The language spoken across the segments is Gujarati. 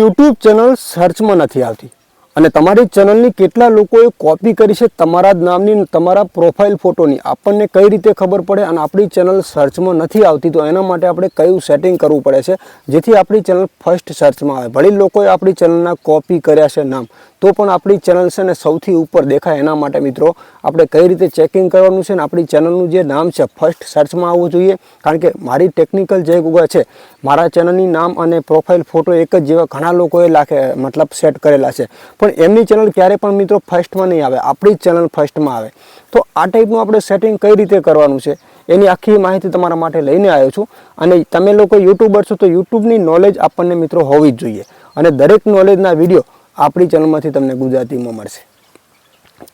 યુટ્યુબ ચેનલ સર્ચમાં નથી આવતી. અને તમારી ચેનલની કેટલા લોકોએ કોપી કરી છે તમારા જ નામની તમારા પ્રોફાઇલ ફોટોની આપણને કઈ રીતે ખબર પડે અને આપણી ચેનલ સર્ચમાં નથી આવતી, તો એના માટે આપણે કયું સેટિંગ કરવું પડે છે? જેથી આપણી ચેનલ ફર્સ્ટ સર્ચમાં આવે. ભલે લોકોએ આપણી ચેનલના કોપી કર્યા છે નામ તો પણ આપણી ચેનલ છે ને સૌથી ઉપર દેખાય એના માટે મિત્રો. આપણે કઈ રીતે ચેકિંગ કરવાનું છે ને આપણી ચેનલનું જે નામ છે ફર્સ્ટ સર્ચમાં આવવું જોઈએ. કારણ કે મારી ટેકનિકલ જે ગૂગલ છે, મારા ચેનલની નામ અને પ્રોફાઇલ ફોટો એક જ જેવા ઘણા લોકોએ લાખે, મતલબ સેટ કરેલા છે. પણ એમની ચેનલ ક્યારે પણ મિત્રો ફર્સ્ટમાં નહીં આવે. આપણી જ ચેનલ ફર્સ્ટમાં આવે. તો આ ટાઈપનું આપણે સેટિંગ કઈ રીતે કરવાનું છે, એની આખી માહિતી તમારા માટે લઈને આવ્યો છું. અને તમે લોકો યુટ્યુબર છો તો યુટ્યુબની નોલેજ આપણને મિત્રો હોવી જ જોઈએ. અને દરેક નોલેજના વીડિયો આપણી ચેનલમાંથી તમને ગુજરાતીમાં મળશે.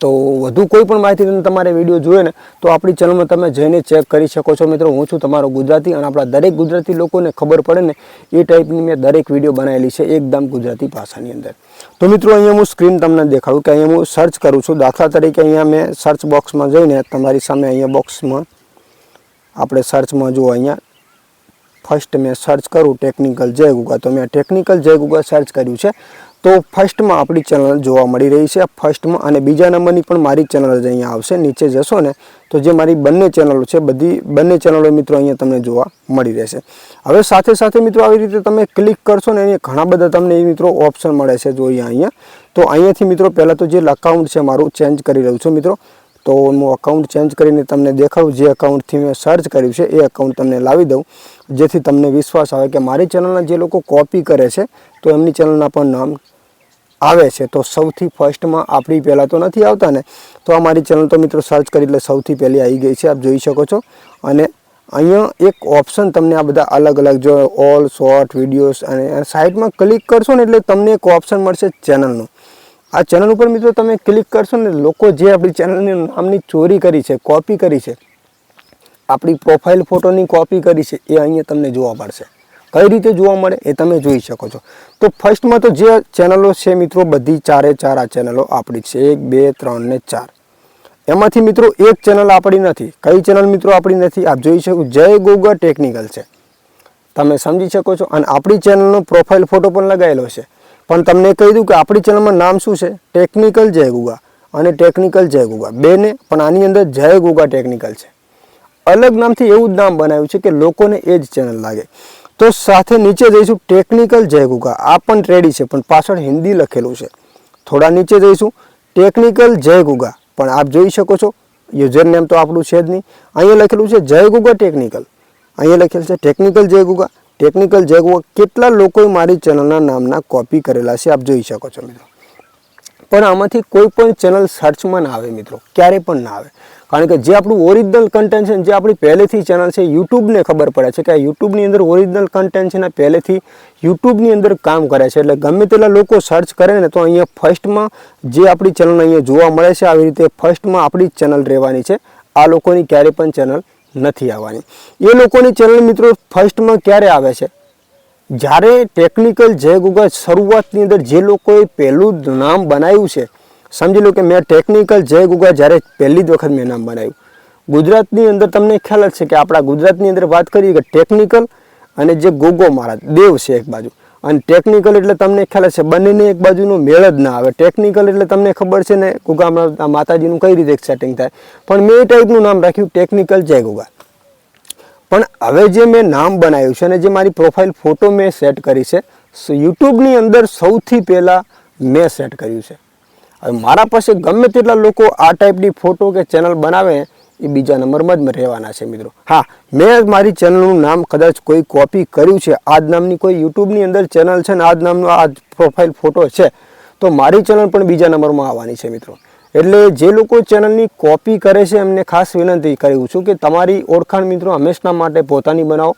તો વધુ કોઈ પણ માહિતી તમને તમારે વીડિયો જોઈએ ને, તો આપણી ચેનલમાં તમે જઈને ચેક કરી શકો છો મિત્રો. હું છું તમારો ગુજરાતી અને આપણા દરેક ગુજરાતી લોકોને ખબર પડે ને, એ ટાઈપની મેં દરેક વીડિયો બનાવેલી છે એકદમ ગુજરાતી ભાષાની અંદર. તો મિત્રો, અહીંયા હું સ્ક્રીન તમને દેખાડું કે અહીંયા હું સર્ચ કરું છું. દાખલા તરીકે અહીંયા મેં સર્ચ બોક્સમાં જઈને તમારી સામે અહીંયા બોક્સમાં આપણે સર્ચમાં જુઓ અહીંયા. ફર્સ્ટ મેં સર્ચ કરું ટેકનિકલ જય ગુગા તો મેં ટેકનિકલ જય ગુગા સર્ચ કર્યું છે. તો ફર્સ્ટમાં આપણી ચેનલ જોવા મળી રહી છે. ફર્સ્ટમાં અને બીજા નંબરની પણ મારી ચેનલ જ અહીંયા આવશે. નીચે જશો ને, તો જે મારી બંને ચેનલો છે, બધી બંને ચેનલો મિત્રો અહીંયા તમને જોવા મળી રહેશે. હવે સાથે સાથે મિત્રો આવી રીતે તમે ક્લિક કરશો ને, અહીંયા ઘણા બધા તમને એ મિત્રો ઓપ્શન મળે છે જોઈએ અહીંયા. તો અહીંયાથી મિત્રો પહેલાં તો જે અકાઉન્ટ છે મારું ચેન્જ કરી રહ્યું છું મિત્રો. તો હું અકાઉન્ટ ચેન્જ કરીને તમને દેખાવું. જે અકાઉન્ટથી મેં સર્ચ કર્યું છે, એ અકાઉન્ટ તમને લાવી દઉં. જેથી તમને વિશ્વાસ આવે કે મારી ચેનલના જે લોકો કોપી કરે છે, તો એમની ચેનલના પણ નામ આવે છે, તો સૌથી ફર્સ્ટમાં આપણી પહેલાં તો નથી આવતા ને, તો આ મારી ચેનલ તો મિત્રો સર્ચ કરી એટલે સૌથી પહેલી આવી ગઈ છે, આપ જોઈ શકો છો. અને અહીંયા એક ઓપ્શન તમને આ બધા અલગ અલગ જો ઓલ, શોર્ટ, વિડીયોઝ અને સાઈડમાં ક્લિક કરશો ને એટલે તમને એક ઓપ્શન મળશે ચેનલનું. આ ચેનલ ઉપર મિત્રો તમે ક્લિક કરશો ને લોકો જે આપણી ચેનલની નામની ચોરી કરી છે, કોપી કરી છે, આપણી પ્રોફાઇલ ફોટોની કોપી કરી છે, એ અહીંયા તમને જોવા મળશે. કઈ રીતે જોવા મળે એ તમે જોઈ શકો છો. તો ફર્સ્ટમાં તો જે ચેનલો છે મિત્રો, બધી ચારે ચાર આ ચેનલો આપણી છે. એક, બે, ત્રણ ને ચાર. એમાંથી મિત્રો એક ચેનલ આપણી નથી. કઈ ચેનલ મિત્રો આપણી નથી? આપ જોઈ શકો જય ગોગર ટેકનિકલ છે. તમે સમજી શકો છો. અને આપણી ચેનલનો પ્રોફાઇલ ફોટો પણ લગાવેલો છે. પણ તમને કહી દઉં કે આપણી ચેનલમાં નામ શું છે? ટેકનિકલ જય ગુગા. અને ટેકનિકલ જય ગુગા. બેને પણ આની અંદર જય ગુગા ટેકનિકલ છે. અલગ નામથી એવું જ નામ બનાવ્યું છે કે લોકોને એ જ ચેનલ લાગે. તો સાથે નીચે જઈશું ટેકનિકલ જય ગુગા આ પણ રેડી છે, પણ પાછળ હિન્દી લખેલું છે. થોડા નીચે જઈશું. ટેકનિકલ જય ગુગા પણ આપ જોઈ શકો છો યુઝર નેમ તો આપણું છે જ નહીં. અહીંયા લખેલું છે જય ગુગા ટેકનિકલ અહીંયા લખેલું છે ટેકનિકલ જય ગુગા ટેકનિકલ જય ગુગા કેટલા લોકોએ મારી ચેનલના નામના કોપી કરેલા છે, આપ જોઈ શકો છો મિત્રો. પણ આમાંથી કોઈ પણ ચેનલ સર્ચમાં ના આવે મિત્રો. ક્યારે પણ ના આવે. કારણ કે જે આપણું ઓરિજિનલ કન્ટેન્ટ છે જે આપણી પહેલેથી ચેનલ છે યુટ્યુબને ખબર પડે છે કે આ યુટ્યુબની અંદર ઓરિજિનલ કન્ટેન્ટ છે ને પહેલેથી યુટ્યુબની અંદર કામ કરે છે. એટલે ગમે તેટલા લોકો સર્ચ કરે ને તો અહીંયા ફર્સ્ટમાં જે આપણી ચેનલ અહીંયા જોવા મળે છે આવી રીતે ફર્સ્ટમાં આપણી ચેનલ રહેવાની છે. આ લોકોની ક્યારે પણ ચેનલ નથી આવવાની. એ લોકોની ચેનલ મિત્રો ફર્સ્ટમાં ક્યારે આવે છે? જ્યારે ટેકનિકલ જય ગુગલ શરૂઆતની અંદર જે લોકોએ પહેલું નામ બનાવ્યું છે સમજી લો કે મેં ટેકનિકલ જય ગુગા જ્યારે પહેલી જ વખત મેં નામ બનાવ્યું. ગુજરાતની અંદર તમને ખ્યાલ જ છે કે આપણા ગુજરાતની અંદર વાત કરીએ કે ટેકનિકલ અને જે ગોગો મહારાજ, દેવ છે એક બાજુ. અને ટેકનિકલ એટલે તમને ખ્યાલ છે બંનેને એક બાજુનો મેળ જ ના આવે. ટેકનિકલ એટલે તમને ખબર છે ને, ગુગા માતાજીનું કઈ રીતે સેટિંગ થાય. પણ મેં એ ટાઈપનું નામ રાખ્યું ટેકનિકલ જય ગુગા. પણ હવે જે મેં નામ બનાવ્યું છે અને જે મારી પ્રોફાઇલ ફોટો મેં સેટ કરી છે યુટ્યુબની અંદર સૌથી પહેલાં મેં સેટ કર્યું છે. હવે મારા પાસે ગમે તેટલા લોકો આ ટાઈપની ફોટો કે ચેનલ બનાવે, એ બીજા નંબરમાં જ રહેવાના છે મિત્રો. હા, મેં મારી ચેનલનું નામ કદાચ કોઈ કોપી કર્યું છે. આ જ નામની કોઈ યુટ્યુબની અંદર ચેનલ છે ને આ જ નામનો આ પ્રોફાઇલ ફોટો છે. તો મારી ચેનલ પણ બીજા નંબરમાં આવવાની છે મિત્રો. એટલે જે લોકો ચેનલની કોપી કરે છે, એમને ખાસ વિનંતી કરું છું કે તમારી ઓળખાણ મિત્રો હંમેશા માટે પોતાની બનાવો.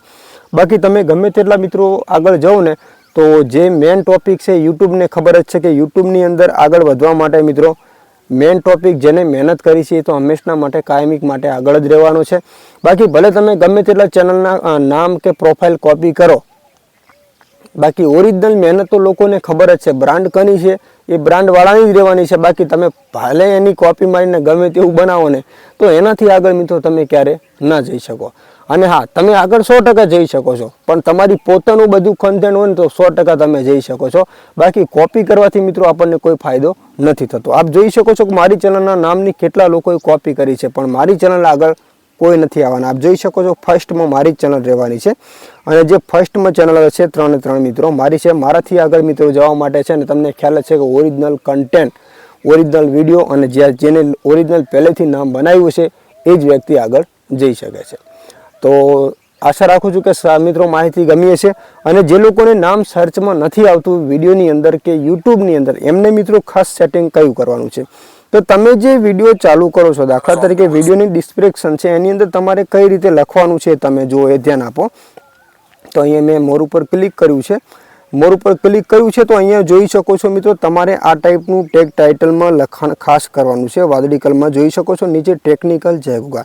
બાકી તમે ગમે તેટલા મિત્રો આગળ જાઓ ને તો જે મેન ટોપિક છે, યુટ્યુબને ખબર જ છે કે યુટ્યુબની અંદર આગળ વધવા માટે મિત્રો મેન ટોપિક જેને મહેનત કરી છે એ તો હંમેશના માટે, કાયમિક માટે આગળ જ રહેવાનો છે. બાકી ભલે તમે ગમે તેટલા ચેનલના નામ કે પ્રોફાઇલ કોપી કરો, બાકી ઓરિજિનલ મહેનત તો લોકોને ખબર જ છે બ્રાન્ડ કની છે એ બ્રાન્ડવાળાની જ રહેવાની છે. બાકી તમે ભલે એની કોપી મારીને ગમે તેવું બનાવો ને તો એનાથી આગળ મિત્રો તમે ક્યારે ના જઈ શકો. અને હા, તમે આગળ સો ટકા જઈ શકો છો. પણ તમારી પોતાનું બધું કન્ટેન્ટ હોય ને તો સો ટકા તમે જઈ શકો છો. બાકી કોપી કરવાથી મિત્રો આપણને કોઈ ફાયદો નથી થતો. આપ જોઈ શકો છો કે મારી ચેનલના નામની કેટલા લોકોએ કોપી કરી છે, પણ મારી ચેનલ આગળ કોઈ નથી આવવાના. આપ જોઈ શકો છો ફર્સ્ટમાં મારી જ ચેનલ રહેવાની છે. અને જે ફર્સ્ટમાં ચેનલ છે ત્રણ ત્રણ મિત્રો મારી છે મારાથી આગળ મિત્રો જવા માટે છે ને તમને ખ્યાલ છે કે ઓરિજિનલ કન્ટેન્ટ ઓરિજિનલ વીડિયો અને જે જેને ઓરિજિનલ પહેલેથી નામ બનાવ્યું છે એ જ વ્યક્તિ આગળ જઈ શકે છે. તો આશા રાખું છું કે મિત્રો માહિતી ગમી હશે અને જે લોકોને નામ સર્ચમાં નથી આવતું વિડીયોની અંદર કે યુટ્યુબની અંદર એમને મિત્રો ખાસ સેટિંગ કયું કરવાનું છે? તો તમે જે વીડિયો ચાલુ કરો છો દાખલા તરીકે વિડીયોની ડિસ્ક્રિપ્શન છે એની અંદર તમારે કઈ રીતે લખવાનું છે તમે જો એ ધ્યાન આપો. તો અહીંયા મેં મોર ઉપર ક્લિક કર્યું છે. મોર ઉપર ક્લિક કર્યું છે તો અહીંયા જોઈ શકો છો મિત્રો, તમારે આ ટાઈપનું ટેગ ટાઇટલમાં લખાણ ખાસ કરવાનું છે. વાદળી કલમાં જોઈ શકો છો, નીચે ટેકનિકલ જયગુગા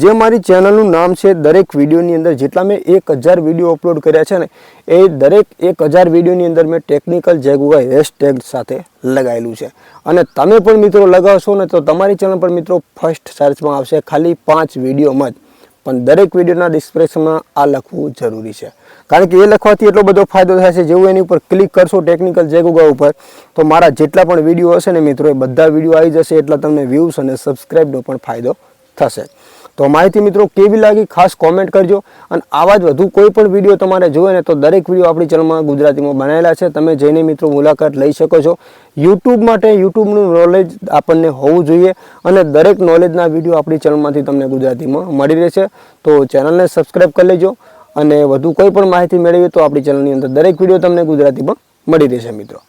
જે મારી ચેનલનું નામ છે, દરેક વિડીયોની અંદર જેટલા મેં એક હજાર વીડિયો અપલોડ કર્યા છે ને, એ દરેક એક હજાર વિડીયોની અંદર મેં ટેકનિકલ જયગુગા હેશટેગ સાથે લગાવેલું છે. અને તમે પણ મિત્રો લગાવશો ને તો તમારી ચેનલ પર મિત્રો ફર્સ્ટ સર્ચમાં આવશે ખાલી પાંચ વિડીયોમાં જ. પણ દરેક વિડીયોના ડિસ્ક્રિપ્શનમાં આ લખવું જરૂરી છે. કારણ કે એ લખવાથી એટલો બધો ફાયદો થાય છે, જેવું એની ઉપર ક્લિક કરશો ટેકનિકલ જેગુગા ઉપર, તો મારા જેટલા પણ વીડિયો હશે ને મિત્રો, એ બધા વીડિયો આવી જશે, એટલા તમને વ્યૂઝ અને સબસ્ક્રાઈબનો પણ ફાયદો થશે. તો માહિતી મિત્રો કેવી લાગી ખાસ કોમેન્ટ કરજો. અને આવા જ વધુ કોઈ પણ વીડિયો તમારે જોઈએ ને તો દરેક વીડિયો આપણી ચેનલમાં ગુજરાતીમાં બનાવેલા છે. તમે જઈને મિત્રો મુલાકાત લઈ શકો છો. યુટ્યુબ માટે યુટ્યુબનું નોલેજ આપણને હોવું જોઈએ અને દરેક નોલેજના વીડિયો આપણી ચેનલમાંથી તમને ગુજરાતીમાં મળી રહેશે. તો ચેનલને સબસ્ક્રાઈબ કરી લેજો અને વધુ કોઈ પણ માહિતી મેળવીએ તો આપણી ચેનલની અંદર દરેક વીડિયો તમને ગુજરાતીમાં મળી રહેશે મિત્રો.